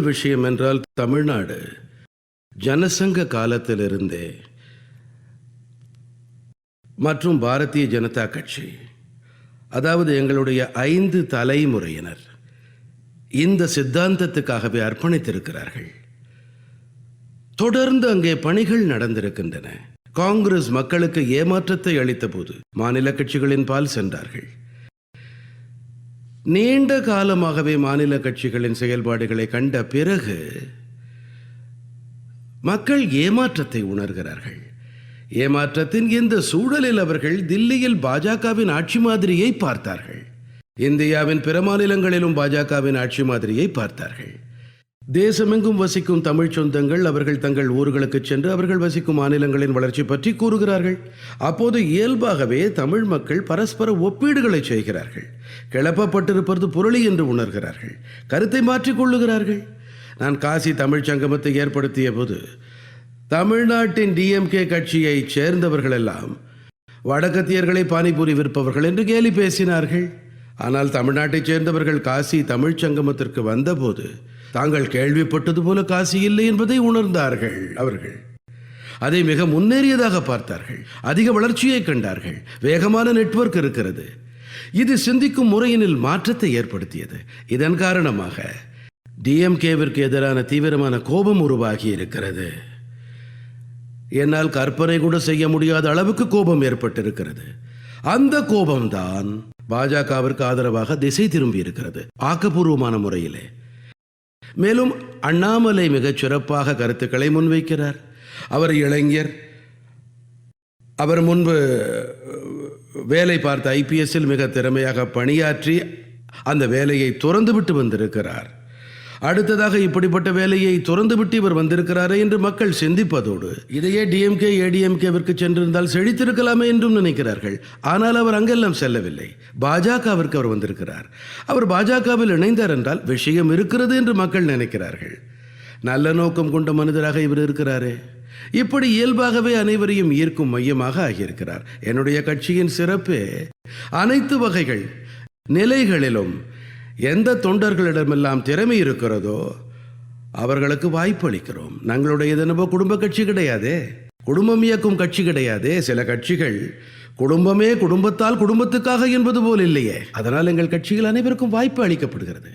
விஷயம் என்றால் தமிழ்நாடு. ஜனசங்க காலத்திலிருந்தே மற்றும் பாரதிய ஜனதா கட்சி அதாவது எங்களுடைய ஐந்து தலைமுறையினர் இந்த சித்தாந்தத்துக்காகவே அர்ப்பணித்திருக்கிறார்கள். தொடர்ந்து அங்கே பணிகள் நடந்திருக்கின்றன. காங்கிரஸ் மக்களுக்கு ஏமாற்றத்தை அளித்த போது மாநில கட்சிகளின் பால் சென்றார்கள். நீண்ட காலமாகவே மாநில கட்சிகளின் செயல்பாடுகளை கண்ட பிறகு மக்கள் ஏமாற்றத்தை உணர்கிறார்கள். ஏமாற்றத்தின் இந்த சூழலில் அவர்கள் தில்லியில் பாஜகவின் ஆட்சி மாதிரியை பார்த்தார்கள். இந்தியாவின் பிற மாநிலங்களிலும் பாஜகவின் ஆட்சி மாதிரியை பார்த்தார்கள். தேசமெங்கும் வசிக்கும் தமிழ்ச் சொந்தங்கள் அவர்கள் தங்கள் ஊர்களுக்கு சென்று அவர்கள் வசிக்கும் மாநிலங்களின் வளர்ச்சி பற்றி கூறுகிறார்கள். அப்போது இயல்பாகவே தமிழ் மக்கள் பரஸ்பர ஒப்பீடுகளை செய்கிறார்கள். கிளப்பப்பட்டிருப்பது புரளி என்று உணர்கிறார்கள். கருத்தை மாற்றிக் கொள்ளுகிறார்கள். நான் காசி தமிழ்ச் சங்கமத்தை ஏற்படுத்திய போது தமிழ்நாட்டின் டிஎம்கே கட்சியைச் சேர்ந்தவர்கள் எல்லாம் வடக்கத்தியர்களை பானிபூரி விற்பவர்கள் என்று கேலி பேசினார்கள். ஆனால் தமிழ்நாட்டைச் சேர்ந்தவர்கள் காசி தமிழ்ச் சங்கமத்திற்கு வந்தபோது தாங்கள் கேள்விப்பட்டது போல காசி இல்லை என்பதை உணர்ந்தார்கள் அவர்கள். அதை மிக முன்னேறியதாக பார்த்தார்கள். அதிக வளர்ச்சியை கண்டார்கள். வேகமான நெட்வொர்க் இருக்கிறது. இது சிந்திக்கும் முறையினில் மாற்றத்தை ஏற்படுத்தியது. இதன் காரணமாக டிஎம்கேவிற்கு எதிரான தீவிரமான கோபம் உருவாகி இருக்கிறது. என்னால் கற்பனை கூட செய்ய முடியாத அளவுக்கு கோபம் ஏற்பட்டிருக்கிறது. அந்த கோபம்தான் பாஜகவிற்கு ஆதரவாக திசை திரும்பி இருக்கிறது ஆக்கப்பூர்வமான முறையிலே. மேலும் அண்ணாமலை மிகச் சிறப்பாக கருத்துக்களை முன்வைக்கிறார். அவர் இளைஞர். அவர் முன்பு வேலை பார்த்த ஐபிஎஸ்ஸில் மிக திறமையாக பணியாற்றி அந்த வேலையை துறந்துவிட்டு வந்திருக்கிறார். அடுத்ததாக இப்படிப்பட்ட வேலையை துறந்துவிட்டு இவர் வந்திருக்கிறாரே என்று மக்கள் சிந்திப்பதோடு இதையே டிஎம்கே ஏடிஎம்கேவிற்கு சென்றிருந்தால் செழித்திருக்கலாமே என்றும் நினைக்கிறார்கள். ஆனால் அவர் அங்கெல்லாம் செல்லவில்லை. பாஜகவிற்கு அவர் வந்திருக்கிறார். அவர் பாஜகவில் இணைந்தார் என்றால் விஷயம் இருக்கிறது என்று மக்கள் நினைக்கிறார்கள். நல்ல நோக்கம் கொண்ட மனிதராக இவர் இருக்கிறாரே. இப்படி இயல்பாகவே அனைவரையும் ஈர்க்கும் மையமாக ஆகியிருக்கிறார். என்னுடைய கட்சியின் சிறப்பே அனைத்து வகைகள் நிலைகளிலும் எந்த தொண்டர்களிடமெல்லாம் திறமை இருக்கிறதோ அவர்களுக்கு வாய்ப்பு அளிக்கிறோம் நாங்களுடைய தினமோ குடும்ப கட்சி கிடையாதே. குடும்பம் இயக்கும் கட்சி கிடையாதே. சில கட்சிகள் குடும்பமே குடும்பத்தால் குடும்பத்துக்காக என்பது போல் இல்லையே. அதனால் எங்கள் கட்சியில் அனைவருக்கும் வாய்ப்பு அளிக்கப்படுகிறது.